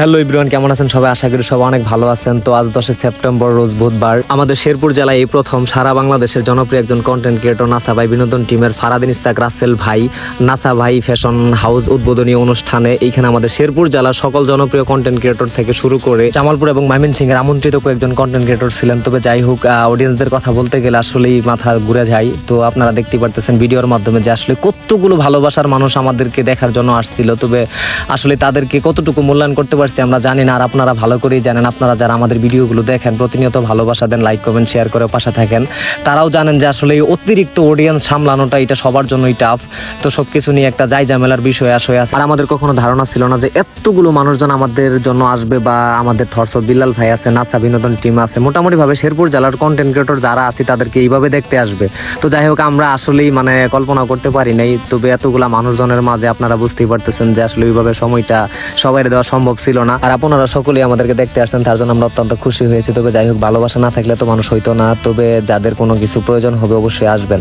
Hello ইব্রিয়ান কেমন আছেন সবাই? আশা করি সবাই অনেক ভালো আছেন। তো আজ দশই সেপ্টেম্বর, রোজ বুধবার। আমাদের শেরপুর জেলায় এই প্রথম সারা বাংলাদেশের জনপ্রিয় একজন কন্টেন্ট ক্রিয়েটর নাসা ভাই বিনোদন টিমের ফারাদিন ইস্তাক, রাসেল ভাই। নাসা ভাই ফ্যাশন হাউস উদ্বোধনী অনুষ্ঠানে এইখানে আমাদের শেরপুর জেলার সকল জনপ্রিয় কন্টেন্ট ক্রিয়েটর থেকে শুরু করে জামালপুর এবং মাইমিন এর আমন্ত্রিত কয়েকজন কন্টেন্ট ক্রিয়েটর ছিলেন। তবে যাই হোক অডিয়েন্সদের কথা বলতে গেলে আসলেই মাথা ঘুরে যায়। তো আপনারা দেখতে পারতেছেন ভিডিওর মাধ্যমে যে আসলে কতগুলো ভালোবাসার মানুষ আমাদেরকে দেখার জন্য আসছিল। তবে আসলে তাদেরকে কতটুকু মূল্যায়ন করতে পারছি আমরা জানি না, আর আপনারা ভালো করেই জানেন। আপনারা যারা আমাদের ভিডিওগুলো দেখেন, প্রতিনিয়ত ভালোবাসা দেন লাইক কমেন্ট শেয়ার করে পাশে থাকেন। তারাও জানেন যে আসলে এই অতিরিক্ত অডিয়েন্স সামলানোটা, এটা সবার জন্যই টাফ তো সবকিছু নিয়ে একটা যাই ঝামেলার বিষয় আসে আছে। আর আমাদের কখনো ধারণা ছিল না যে এতগুলো মানুষজন আমাদের জন্য আসবে বা আমাদের থরস বিল্লাল ভাই আছে নাসা বিনোদন টিম আছে। মোটামুটি ভাবে শেরপুর জেলার কন্টেন্ট ক্রিয়েটর যারা আছে, তাদেরকে এইভাবে দেখতে আসবে। তো যাই হোক, আমরা আসলেই মানে কল্পনা করতে পারি নাই। তবে এতগুলা মানুষজনের মাঝে আপনারা বুঝতেই পারতেছেন যে আসলে ওইভাবে সময়টা সবাই দেওয়া সম্ভব ছিল না। আর আপনারা সকলেই আমাদেরকে দেখতে আসছেন, তার জন্য আমরা অত্যন্ত খুশি হয়েছি। তবে যাই হোক, ভালোবাসা না থাকলে তো মানুষ হইতো না। তবে যাদের কোনো কিছু প্রয়োজন হবে, অবশ্যই আসবেন।